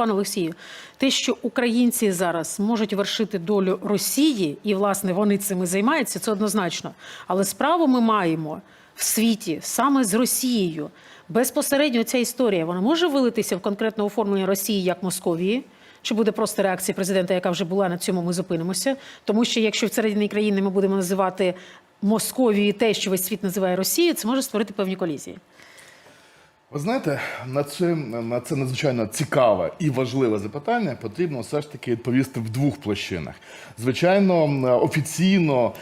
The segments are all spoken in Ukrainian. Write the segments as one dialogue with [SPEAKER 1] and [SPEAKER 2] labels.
[SPEAKER 1] Пане Олексію, те, що українці зараз можуть вершити долю Росії, і власне вони цим і займаються, це однозначно. Але справу ми маємо в світі саме з Росією. Безпосередньо ця історія вона може вилитися в конкретне оформлення Росії як Московії. Чи буде просто реакція президента, яка вже була на цьому, ми зупинимося. Тому що якщо всередині країни ми будемо називати Московією те, що весь світ називає Росією, це може створити певні колізії.
[SPEAKER 2] Ви знаєте, на це, на це надзвичайно цікаве і важливе запитання потрібно все ж таки відповісти в двох площинах. Звичайно, офіційно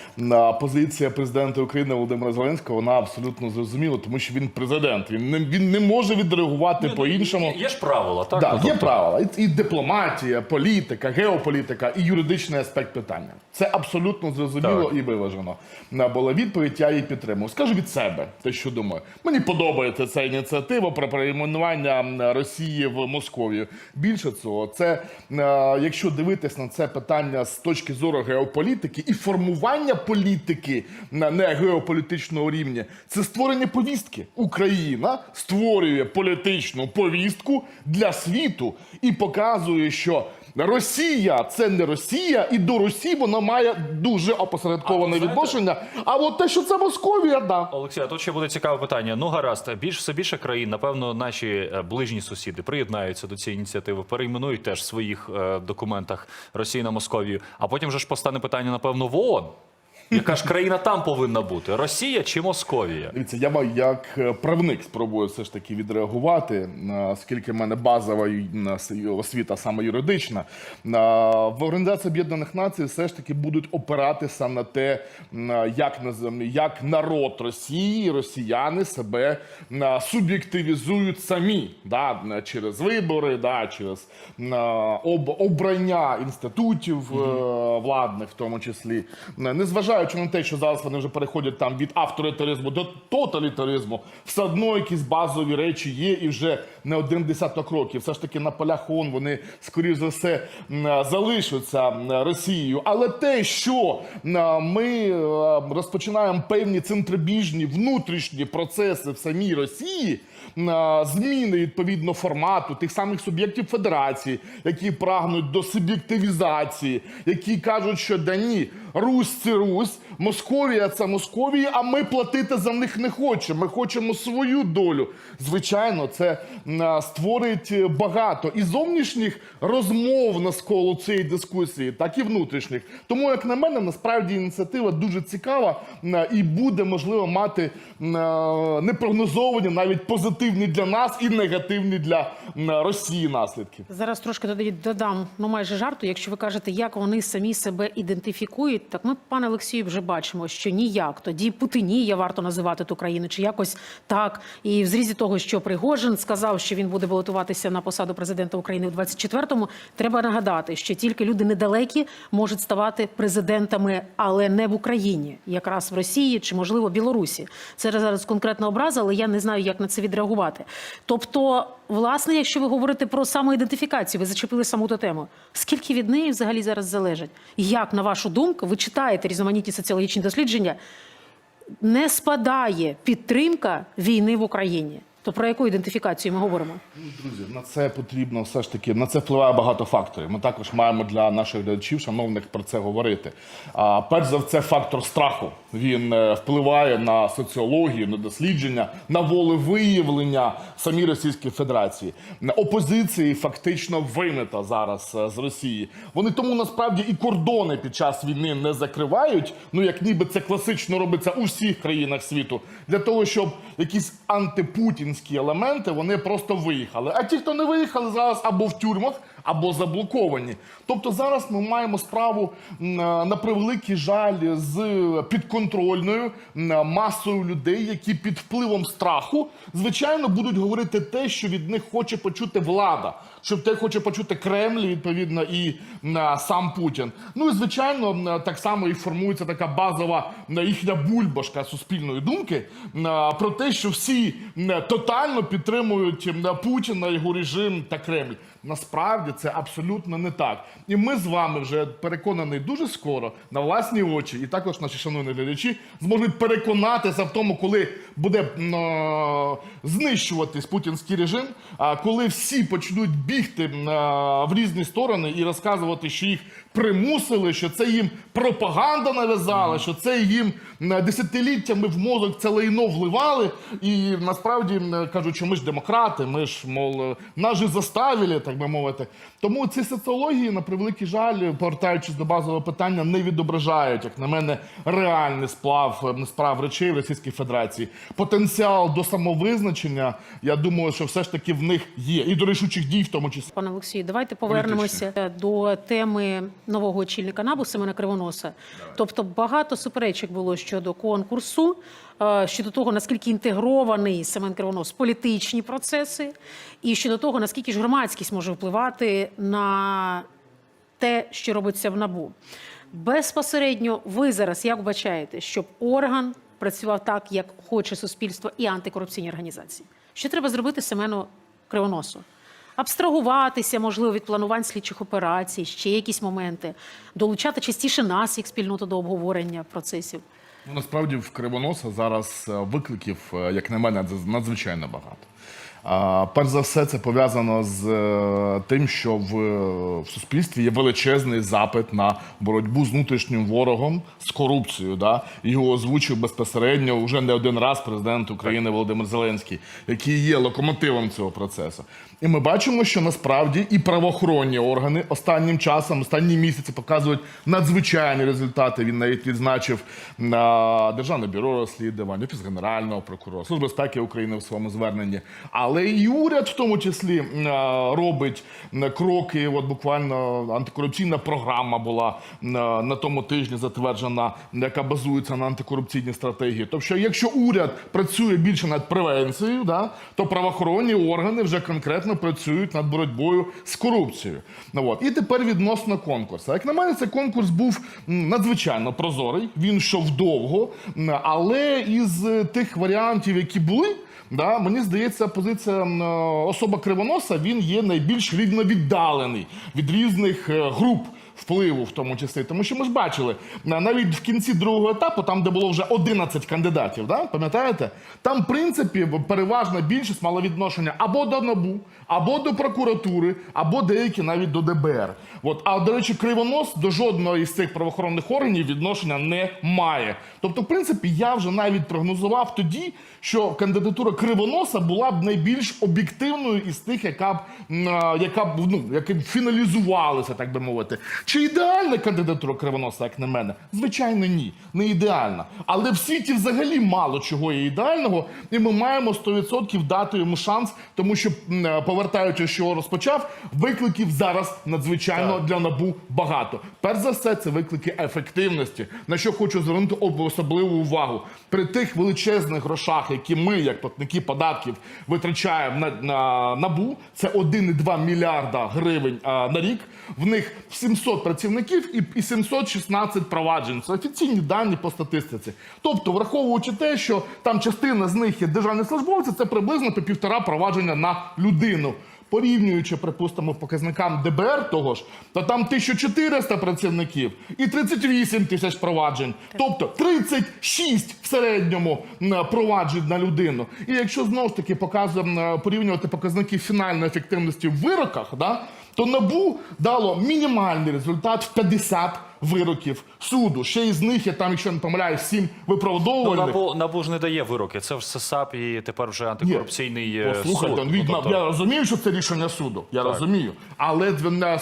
[SPEAKER 2] позиція президента України Володимира Зеленського вона абсолютно зрозуміла, тому що він президент. Він не він не може відреагувати по-іншому.
[SPEAKER 3] Є, є ж правила, так?
[SPEAKER 2] Да,
[SPEAKER 3] Ну,
[SPEAKER 2] є
[SPEAKER 3] тобто-
[SPEAKER 2] правила. І, і дипломатія, політика, геополітика і юридичний аспект питання. Це абсолютно зрозуміло
[SPEAKER 3] Так.
[SPEAKER 2] і виважено. Була відповідь, я її підтримую. Скажу від себе, те, що думаю. Мені подобається ця ініціатива про перейменування Росії в Московію. Більше цього, це е, якщо дивитись на це питання з точки зору геополітики і формування політики на не геополітичного рівня, це створення повістки. Україна створює політичну повістку для світу і показує, що Росія це не Росія, і до Росії вона має дуже опосередковане
[SPEAKER 3] А,
[SPEAKER 2] відношення. А от те, що це Московія, да.
[SPEAKER 3] Олексій, а тут ще буде цікаве питання. Ну гаразд, більш все більше країн, напевно, наші е, ближні сусіди приєднаються до цієї ініціативи, перейменують теж в своїх е, документах Росії на Московію. А потім вже ж постане питання, напевно, в ООН. Яка ж країна там повинна бути? Росія чи Московія?
[SPEAKER 2] Дивіться, я як е, правник спробую все ж таки відреагувати, е, оскільки в мене базова с- освіта саме юридична. Е, В Організації Об'єднаних Націй все ж таки будуть опиратися на те, як на землі, як народ Росії, росіяни себе е, суб'єктивізують самі, да, е, через вибори, да, через е, об, обрання інститутів е, владних, в тому числі, Не- незважаючи на те, що зараз вони вже переходять там від авторитаризму до тоталітаризму, все одно якісь базові речі є, і вже не один десяток років. Все ж таки на полях ООН вони скоріш за все залишаться Росією. Але те, що ми е, розпочинаємо певні центробіжні внутрішні процеси в самій Росії, е, зміни відповідно формату тих самих суб'єктів федерації, які прагнуть до суб'єктивізації, які кажуть, що да ні, Русь це Русь, Московія це Московія, а ми платити за них не хочемо. Ми хочемо свою долю. Звичайно, це створить е, багато і зовнішніх розмов навколо цієї дискусії, так і внутрішніх. Тому, як на мене, насправді ініціатива дуже цікава і буде можливо мати непрогнозовані, навіть позитивні для нас і негативні для Росії наслідки.
[SPEAKER 1] Зараз трошки додам ну майже жарту. Якщо ви кажете, як вони самі себе ідентифікують, так ми, пане Олексію, вже бачимо, що ніяк тоді Путинія варто називати ту країну, чи якось так. І в зрізі того, що Пригожин сказав, що він буде балотуватися на посаду президента України в 24-му, треба нагадати, що тільки люди недалекі можуть ставати президентами, але не в Україні, якраз в Росії чи можливо Білорусі. Це зараз конкретна образа, але я не знаю, як на це відреагувати. Тобто, власне, якщо ви говорите про самоідентифікацію, ви зачепили саму ту тему. Скільки від неї взагалі зараз залежить? Як, на вашу думку, ви читаєте різноманітні соціологічні дослідження, не спадає підтримка війни в Україні? То про яку ідентифікацію ми говоримо?
[SPEAKER 2] Друзі, на це потрібно все ж таки на це впливає багато факторів. Ми також маємо для наших глядачів, шановних, про це говорити. А перш за все, фактор страху. Він е, впливає на соціологію, на дослідження, на волевиявлення самій Російської Федерації. Опозиції фактично вимета зараз е, з Росії. Вони тому насправді і кордони під час війни не закривають. Ну як ніби це класично робиться у всіх країнах світу, для того, щоб якісь антипутінські елементи вони просто виїхали. А ті, хто не виїхали, зараз або в тюрмах, або заблоковані. Тобто зараз ми маємо справу на превеликий жаль з підконтрольною масою людей, які під впливом страху, звичайно, будуть говорити те, що від них хоче почути влада, що те хоче почути Кремль, відповідно, і м, сам Путін. Ну і звичайно, так само і формується така базова їхня бульбашка суспільної думки про те, що всі тотально підтримують Путіна, його режим та Кремль. Насправді це абсолютно не так. І ми з вами вже переконані дуже скоро на власні очі, і також наші шановні глядачі зможуть переконатися в тому, коли буде е, знищуватись путінський режим, а коли всі почнуть бігти в різні сторони і розказувати, що їх примусили, що це їм пропаганда нав'язала, що це їм десятиліттями в мозок це лайно вливали. І насправді кажуть, що ми ж демократи, ми ж мов е, нас же заставили, так би мовити. Тому ці соціології, на превеликий жаль, повертаючись до базового питання, не відображають, як на мене, реальний сплав е, справ речей в Російській Федерації. Потенціал до самовизначення, я думаю, що все ж таки в них є, і до рішучих дій, в тому числі.
[SPEAKER 1] Пане Олексію, давайте повернемося до теми нового очільника НАБУ Семена Кривоноса. Тобто багато суперечок було щодо конкурсу, е, щодо того, наскільки інтегрований Семен Кривонос політичні процеси, і щодо того, наскільки ж громадськість може впливати на те, що робиться в НАБУ. Безпосередньо ви зараз як вбачаєте, щоб орган працював так, як хоче суспільство і антикорупційні організації? Що треба зробити Семену Кривоносу? Абстрагуватися, можливо, від планувань слідчих операцій, ще якісь моменти, долучати частіше нас, як спільноту до обговорення процесів.
[SPEAKER 2] Ну, насправді в Кривоноса зараз е, викликів, е, як на мене, надз- надзвичайно багато. Перш за все, це пов'язано з е, тим, що в, е, в суспільстві є величезний запит на боротьбу з внутрішнім ворогом, з корупцією. Да? Його озвучив безпосередньо вже не один раз президент України Володимир Зеленський, який є локомотивом цього процесу. І ми бачимо, що насправді і правоохоронні органи останнім часом, останні місяці показують надзвичайні результати. Він навіть відзначив на Державне бюро розслідувань, Офіс Генерального прокурора, Служба безпеки України в своєму зверненні. Але і уряд в тому числі робить кроки. От буквально антикорупційна програма була на тому тижні затверджена, яка базується на антикорупційній стратегії. Тобто, якщо уряд працює більше над превенцією, да, то правоохоронні органи вже конкретно працюють над боротьбою з корупцією. Ну, от. І тепер відносно конкурсу. Як на мене, цей конкурс був надзвичайно прозорий. Він йшов довго, але із е, тих варіантів, які були. Да, мені здається, позиція е, особа кривоноса він є найбільш рідно віддалений від різних е, груп впливу, в тому числі. Тому що ми ж бачили навіть в кінці другого етапу, там де було вже 11 кандидатів, да, пам'ятаєте? Там, в принципі, переважна більшість мала відношення або до НАБУ, або до прокуратури, або деякі навіть до ДБР. От, а до речі, кривонос до жодного із цих правоохоронних органів відношення не має. Тобто, в принципі, я вже навіть прогнозував тоді, що кандидатура кривоноса була б найбільш об'єктивною із тих, яка б яка б ну яка б фіналізувалася, так би мовити. Чи ідеальна кандидатура кривоноса, як на мене? Звичайно, ні, не ідеальна. Але в світі взагалі мало чого є ідеального, і ми маємо 100% дати йому шанс, тому що е, повертаючись, що розпочав, викликів зараз надзвичайно для набу багато. Перш за все, це виклики ефективності, на що хочу звернути особливу увагу. При тих величезних грошах, які ми, як платники податків, витрачаємо на, на набу, це 1,2 мільярда гривень а, на рік. В них 700 працівників і, і 716 проваджень. Це офіційні дані по статистиці. Тобто, враховуючи те, що там частина з них є державні службовці, це приблизно по півтора провадження на людину. Порівнюючи, припустимо, показникам ДБР того ж, то там 1400 працівників і 38 тисяч проваджень. Тобто 36 в середньому проваджень на людину. І якщо знову ж таки показуємо порівнювати показники фінальної ефективності в вироках, да, то НАБУ дало мінімальний результат в 50 вироків суду. Ще із них є там, якщо не помиляюсь, 7
[SPEAKER 3] Ну,
[SPEAKER 2] виправдовувальних.
[SPEAKER 3] НАБУ, НАБУ ж не дає вироки. Це ж САП і тепер вже антикорупційний е,
[SPEAKER 2] Послухайте,
[SPEAKER 3] суд.
[SPEAKER 2] від,
[SPEAKER 3] Ну, тобто-
[SPEAKER 2] я розумію, що це рішення суду. Я розумію. Але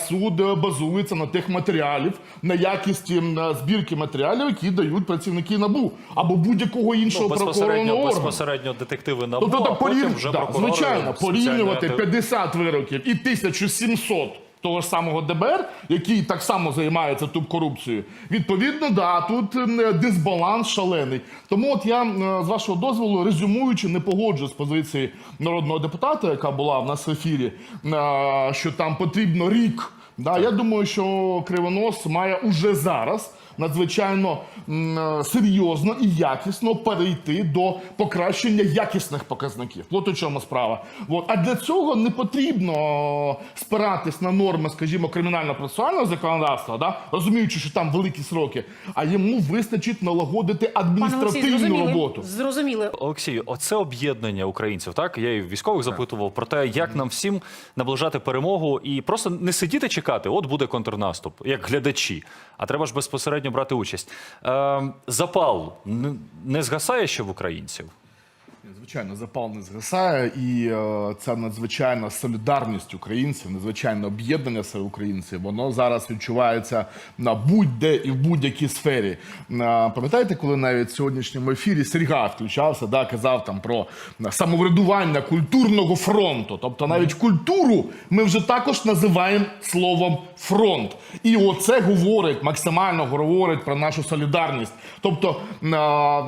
[SPEAKER 2] суд е, базується на тих матеріалів, на якісті м, збірки матеріалів, які дають працівники НАБУ або будь-якого іншого
[SPEAKER 3] Ну, безпосередньо,
[SPEAKER 2] органу.
[SPEAKER 3] безпосередньо детективи НАБУ,
[SPEAKER 2] Тобто
[SPEAKER 3] а потім
[SPEAKER 2] порів...
[SPEAKER 3] вже
[SPEAKER 2] да,
[SPEAKER 3] прокурори.
[SPEAKER 2] звичайно, порівнювати
[SPEAKER 3] ати-
[SPEAKER 2] 50 вироків і 1700 того ж самого ДБР, який так само займається тут корупцією. Відповідно, да, тут м, дисбаланс шалений. Тому от я з вашого дозволу, резюмуючи, не погоджу з позиції народного депутата, яка була в нас в ефірі, е, що там потрібно рік Да, я думаю, що Кривонос має уже зараз надзвичайно е, серйозно і якісно перейти до покращення якісних показників. От у чому справа. От. А для цього не потрібно спиратись на норми, скажімо, кримінально-процесуального законодавства, да? розуміючи, що там великі сроки, а йому вистачить налагодити
[SPEAKER 1] Пане Олексій,
[SPEAKER 2] адміністративну
[SPEAKER 1] зрозуміли.
[SPEAKER 2] роботу.
[SPEAKER 1] Зрозуміли.
[SPEAKER 3] Олексію, оце об'єднання українців. Так я і військових запитував про те, як нам всім наближати перемогу і просто не сидіти чекати. От буде контрнаступ, як глядачі. А треба ж безпосередньо брати участь. Е, запал не згасає ще в українців.
[SPEAKER 2] Звичайно, запал не згасає, і е, ця надзвичайна солідарність українців, надзвичайне об'єднання серед українців, воно зараз відчувається на будь-де і в будь-якій сфері. Е, пам'ятаєте, коли навіть в сьогоднішньому ефірі Серга включався, да, казав там про е, самоврядування культурного фронту. Тобто навіть культуру ми вже також називаємо словом фронт. І оце говорить, максимально говорить про нашу солідарність. Тобто е,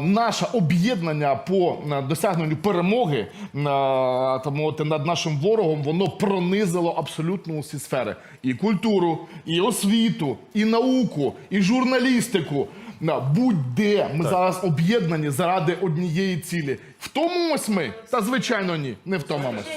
[SPEAKER 2] наше об'єднання по е, досягненню перемоги на тому от, над нашим ворогом, воно пронизило абсолютно усі сфери: і культуру, і освіту, і науку, і журналістику. На будь-де ми зараз об'єднані заради однієї цілі. Втомимось ми? Та звичайно ні, не втомимось.